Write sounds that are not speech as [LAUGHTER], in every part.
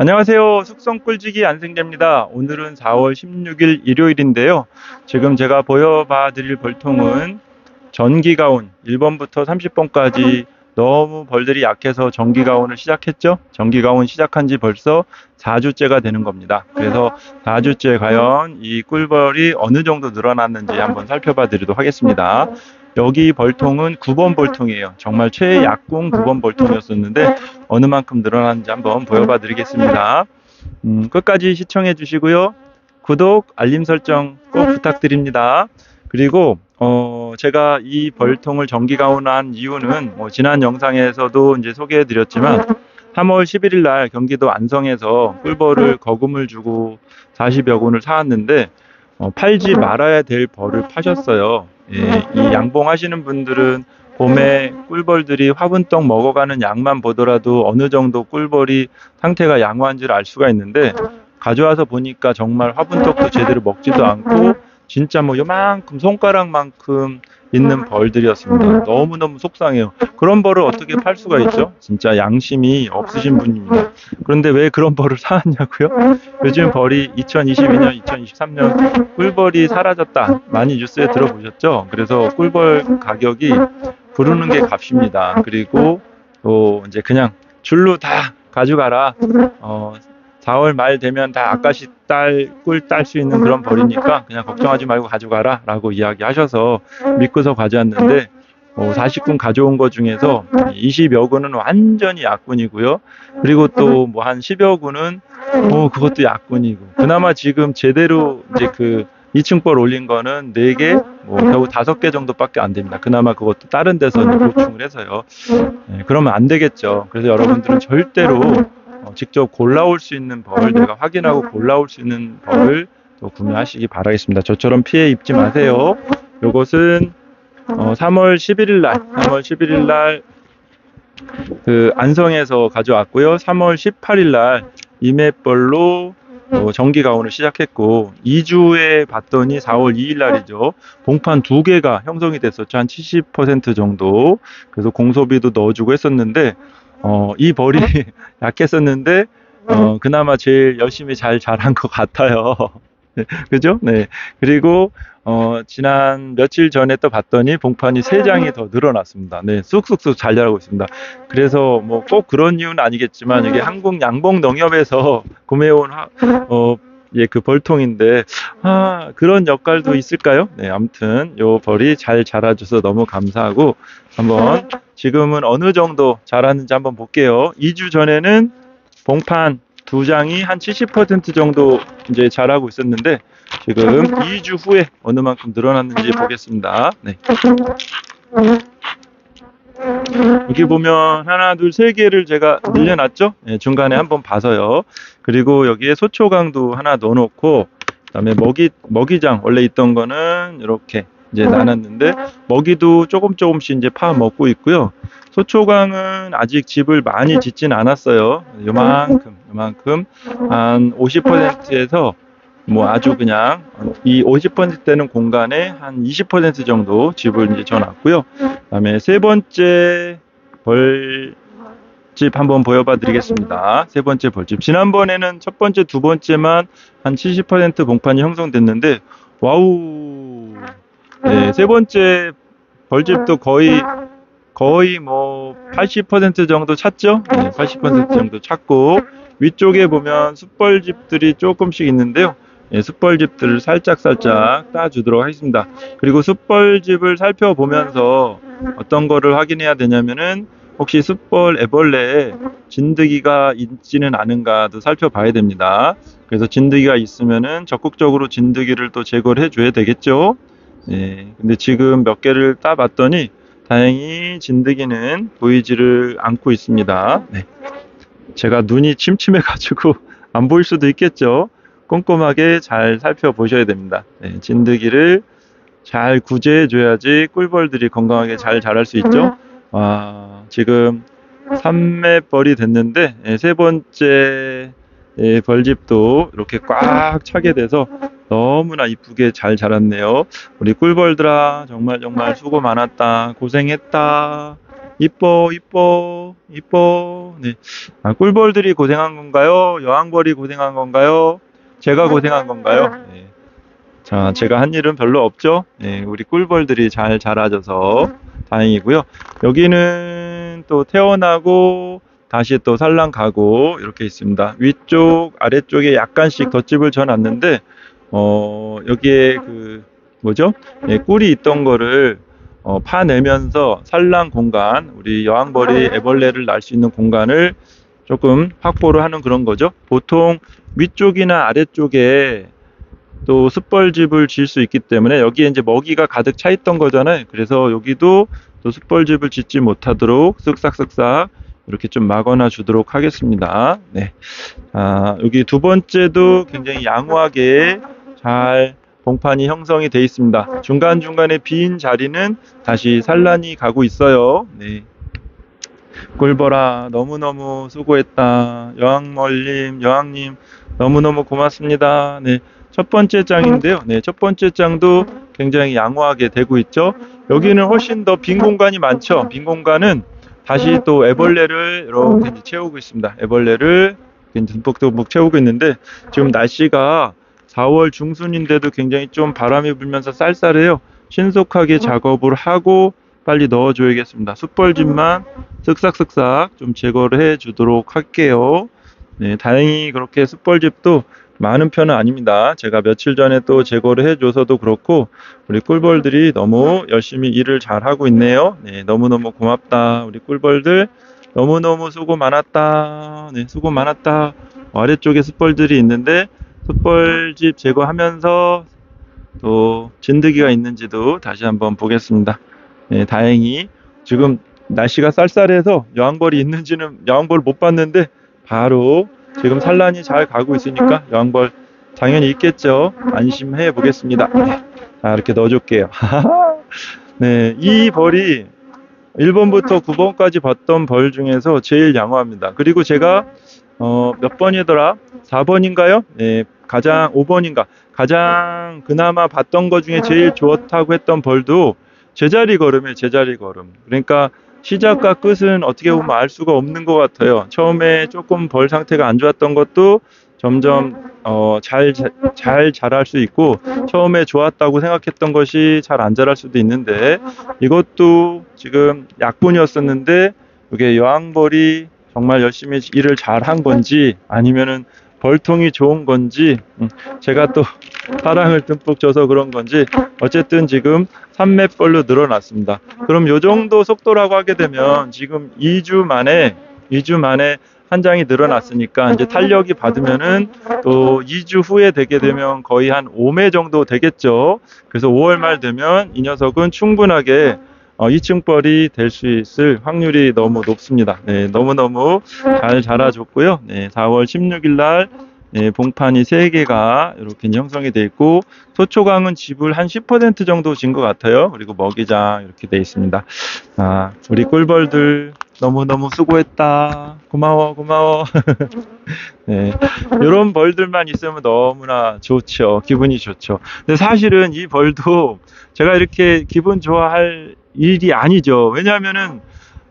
안녕하세요. 숙성 꿀지기 안생재입니다. 오늘은 4월 16일 일요일인데요. 지금 제가 보여봐 드릴 벌통은 전기가온 1번부터 30번까지 너무 벌들이 약해서 전기가온을 시작했죠. 전기가온 시작한 지 벌써 4주째가 되는 겁니다. 그래서 4주째 과연 이 꿀벌이 어느 정도 늘어났는지 한번 살펴봐 드리도록 하겠습니다. 여기 벌통은 9번 벌통이에요. 정말 최약공 9번 벌통이었었는데 어느 만큼 늘어났는지 한번 보여봐 드리겠습니다. 음, 끝까지 시청해 주시고요. 구독, 알림 설정 꼭 부탁드립니다. 그리고 어, 제가 이 벌통을 전기가온한 이유는 뭐 지난 영상에서도 이제 소개해 드렸지만 3월 11일 날 경기도 안성에서 꿀벌을 거금을 주고 40여 군을 사왔는데 어, 팔지 말아야 될 벌을 파셨어요. 예, 이 양봉하시는 분들은 봄에 꿀벌들이 화분떡 먹어가는 양만 보더라도 어느 정도 꿀벌이 상태가 양호한지를 알 수가 있는데 가져와서 보니까 정말 화분떡도 제대로 먹지도 않고 진짜 뭐 요만큼 손가락만큼 있는 벌들이었습니다. 너무너무 속상해요. 그런 벌을 어떻게 팔 수가 있죠? 진짜 양심이 없으신 분입니다. 그런데 왜 그런 벌을 사왔냐고요? 요즘 벌이 2022년, 2023년 꿀벌이 사라졌다. 많이 뉴스에 들어보셨죠? 그래서 꿀벌 가격이 부르는 게 값입니다. 그리고 또 이제 그냥 줄로 다 가져가라. 어, 4월 말 되면 다 아까시 딸, 꿀 딸 수 있는 그런 벌이니까 그냥 걱정하지 말고 가져가라 라고 이야기하셔서 믿고서 가져왔는데 어, 40군 가져온 것 중에서 20여 군은 완전히 약군이고요. 그리고 또 뭐 한 10여 군은 어, 그것도 약군이고. 그나마 지금 제대로 이제 그 2층 벌 올린 거는 4개, 뭐 겨우 5개 정도밖에 안 됩니다. 그나마 그것도 다른 데서 보충을 해서요. 네, 그러면 안 되겠죠. 그래서 여러분들은 절대로 어, 직접 골라올 수 있는 벌, 내가 확인하고 골라올 수 있는 벌을 또 구매하시기 바라겠습니다. 저처럼 피해 입지 마세요. 요것은 어, 3월 11일 날, 3월 11일 날 그 안성에서 가져왔고요. 3월 18일 날 이매벌로 어, 정기 가온을 시작했고 2주에 봤더니 4월 2일 날이죠. 봉판 두 개가 형성이 됐었죠. 한 70% 정도. 그래서 공소비도 넣어주고 했었는데 어, 이 벌이 [LAUGHS] 약했었는데 어, 그나마 제일 열심히 잘 자란 것 같아요. [LAUGHS] 그죠? 네. 그리고 어, 지난 며칠 전에 또 봤더니 봉판이 세 장이 더 늘어났습니다. 네, 쑥쑥쑥 잘 자라고 있습니다. 그래서 뭐 꼭 그런 이유는 아니겠지만 이게 한국 양봉 농협에서 구매해온 하- 어, 예, 그 벌통인데 아, 그런 역할도 있을까요? 네, 아무튼 요 벌이 잘 자라줘서 너무 감사하고 한번 지금은 어느 정도 자랐는지 한번 볼게요. 2주 전에는 봉판 두 장이 한 70% 정도 이제 자라고 있었는데 지금 2주 후에 어느 만큼 늘어났는지 보겠습니다. 네. 여기 보면 하나, 둘, 세 개를 제가 늘려놨죠? 네, 중간에 한번 봐서요. 그리고 여기에 소초강도 하나 넣어놓고 그 다음에 먹이 먹이장 원래 있던 거는 이렇게 이제 나눴는데 먹이도 조금 조금씩 이제 파 먹고 있고요. 소초강은 아직 집을 많이 짓진 않았어요. 요만큼 요만큼 한 50%에서 뭐 아주 그냥 이 50%되는 공간에 한 20% 정도 집을 이제 져놨고요. 그다음에 세 번째 벌집 한번 보여봐 드리겠습니다. 세 번째 벌집. 지난번에는 첫 번째, 두 번째만 한 70% 봉판이 형성됐는데 와우. 네, 세 번째 벌집도 거의 거의 뭐 80% 정도 찼죠? 네, 80% 정도 찼고 위쪽에 보면 숯벌집들이 조금씩 있는데요. 예, 숯벌집들을 살짝 살짝 따주도록 하겠습니다. 그리고 숯벌집을 살펴보면서 어떤 거를 확인해야 되냐면은 혹시 숯벌 애벌레에 진드기가 있지는 않은가도 살펴봐야 됩니다. 그래서 진드기가 있으면은 적극적으로 진드기를 또 제거를 해줘야 되겠죠. 예, 근데 지금 몇 개를 따봤더니 다행히 진드기는 보이지를 않고 있습니다. 네. 제가 눈이 침침해가지고 [LAUGHS] 안 보일 수도 있겠죠. 꼼꼼하게 잘 살펴보셔야 됩니다. 네, 진드기를 잘 구제해줘야지 꿀벌들이 건강하게 잘 자랄 수 있죠. 아, 지금 3매벌이 됐는데 예, 세 번째 예, 벌집도 이렇게 꽉 차게 돼서 너무나 이쁘게 잘 자랐네요. 우리 꿀벌들아 정말 정말 수고 많았다. 고생했다. 이뻐, 이뻐, 이뻐. 네. 아, 꿀벌들이 고생한 건가요? 여왕벌이 고생한 건가요? 제가 고생한 건가요? 네. 자, 제가 한 일은 별로 없죠? 네, 우리 꿀벌들이 잘 자라줘서 다행이고요. 여기는 또 태어나고 다시 또 산란 가고 이렇게 있습니다. 위쪽, 아래쪽에 약간씩 덧집을 져놨는데, 어, 여기에 그, 뭐죠? 예, 꿀이 있던 거를 어, 파내면서 산란 공간, 우리 여왕벌이 애벌레를 날 수 있는 공간을 조금 확보를 하는 그런 거죠. 보통 위쪽이나 아래쪽에 또 숯벌집을 지을 수 있기 때문에 여기에 이제 먹이가 가득 차 있던 거잖아요. 그래서 여기도 또 숯벌집을 짓지 못하도록 쓱싹쓱싹 이렇게 좀 막아놔 주도록 하겠습니다. 네. 아, 여기 두 번째도 굉장히 양호하게 잘 봉판이 형성이 되어 있습니다. 중간중간에 빈 자리는 다시 산란이 가고 있어요. 네. 꿀벌아, 너무너무 수고했다. 여왕멀님, 여왕님, 너무너무 고맙습니다. 네. 첫 번째 장인데요. 네, 첫 번째 장도 굉장히 양호하게 되고 있죠. 여기는 훨씬 더 빈 공간이 많죠. 빈 공간은 다시 또 애벌레를 이렇게 채우고 있습니다. 애벌레를 듬뿍듬뿍 채우고 있는데 지금 날씨가 4월 중순인데도 굉장히 좀 바람이 불면서 쌀쌀해요. 신속하게 작업을 하고 빨리 넣어줘야겠습니다. 숯벌집만 쓱싹쓱싹 좀 제거를 해 주도록 할게요. 네, 다행히 그렇게 숯벌집도 많은 편은 아닙니다. 제가 며칠 전에 또 제거를 해줘서도 그렇고 우리 꿀벌들이 너무 열심히 일을 잘 하고 있네요. 네, 너무너무 고맙다. 우리 꿀벌들 너무너무 수고 많았다. 네, 수고 많았다. 아래쪽에 숯벌들이 있는데 숯벌집 제거하면서 또 진드기가 있는지도 다시 한번 보겠습니다. 네, 다행히 지금 날씨가 쌀쌀해서 여왕벌이 있는지는 여왕벌 못 봤는데 바로 지금 산란이 잘 가고 있으니까 여왕벌 당연히 있겠죠. 안심해 보겠습니다. 네, 자 이렇게 넣어줄게요. [LAUGHS] 네, 이 벌이 1번부터 9번까지 봤던 벌 중에서 제일 양호합니다. 그리고 제가 어, 몇 번이더라? 4번인가요? 네, 가장 5번인가? 가장 그나마 봤던 것 중에 제일 좋다고 했던 벌도 제자리 걸음에 제자리 걸음. 그러니까 시작과 끝은 어떻게 보면 알 수가 없는 것 같아요. 처음에 조금 벌 상태가 안 좋았던 것도 점점 어, 잘, 자- 잘 자랄 수 있고 처음에 좋았다고 생각했던 것이 잘 안 자랄 수도 있는데 이것도 지금 약분이었었는데 이게 여왕벌이 정말 열심히 일을 잘 한 건지 아니면은 벌통이 좋은 건지 음, 제가 또 사랑을 듬뿍 줘서 그런 건지 어쨌든 지금 산매벌로 늘어났습니다. 그럼 요 정도 속도라고 하게 되면 지금 2주 만에 2주 만에 한 장이 늘어났으니까 이제 탄력이 받으면은 또 2주 후에 되게 되면 거의 한 5매 정도 되겠죠. 그래서 5월 말 되면 이 녀석은 충분하게 어, 2층벌이 될 수 있을 확률이 너무 높습니다. 네, 너무너무 잘 자라줬고요. 네, 4월 16일 날 네, 봉판이 3개가 이렇게 형성이 돼 있고 소초강은 집을 한10% 정도 진 것 같아요. 그리고 먹이장 이렇게 돼 있습니다. 아, 우리 꿀벌들 너무너무 수고했다. 고마워, 고마워. [LAUGHS] 네, 이런 벌들만 있으면 너무나 좋죠. 기분이 좋죠. 근데 사실은 이 벌도 제가 이렇게 기분 좋아할 일이 아니죠. 왜냐하면은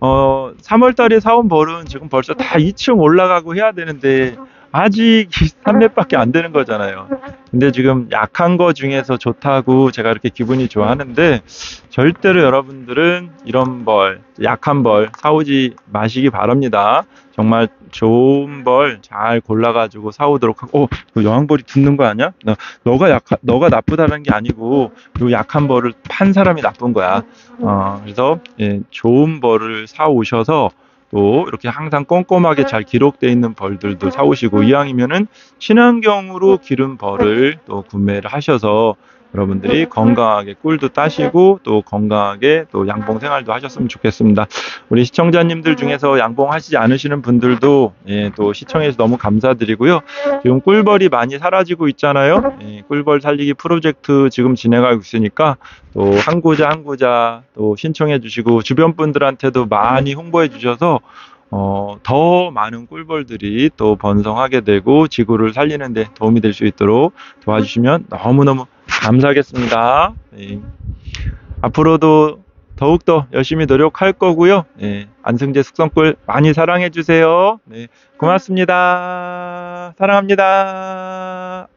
어 3월 달에 사온 벌은 지금 벌써 다 2층 올라가고 해야 되는데 아직 3매밖에 안 되는 거잖아요. 근데 지금 약한 거 중에서 좋다고 제가 이렇게 기분이 좋아하는데 절대로 여러분들은 이런 벌, 약한 벌 사오지 마시기 바랍니다. 정말 좋은 벌 잘 골라가지고 사오도록 하고, 어, 그 여왕벌이 듣는 거 아니야? 너, 너가 약, 너가 나쁘다는 게 아니고, 요 약한 벌을 판 사람이 나쁜 거야. 어, 그래서, 예, 좋은 벌을 사오셔서, 또 이렇게 항상 꼼꼼하게 잘 기록되어 있는 벌들도 사오시고 이왕이면은 친환경으로 기른 벌을 또 구매를 하셔서 여러분들이 건강하게 꿀도 따시고 또 건강하게 또 양봉 생활도 하셨으면 좋겠습니다. 우리 시청자님들 중에서 양봉 하시지 않으시는 분들도 예, 또 시청해서 너무 감사드리고요. 지금 꿀벌이 많이 사라지고 있잖아요. 예, 꿀벌 살리기 프로젝트 지금 진행하고 있으니까 또한 구자 한 구자 또 신청해 주시고 주변 분들한테도 많이 홍보해 주셔서 어, 더 많은 꿀벌들이 또 번성하게 되고 지구를 살리는 데 도움이 될 수 있도록 도와주시면 너무너무 감사하겠습니다. 네. 앞으로도 더욱더 열심히 노력할 거고요. 예, 안승재 숙성꿀 많이 사랑해 주세요. 네, 고맙습니다. 사랑합니다.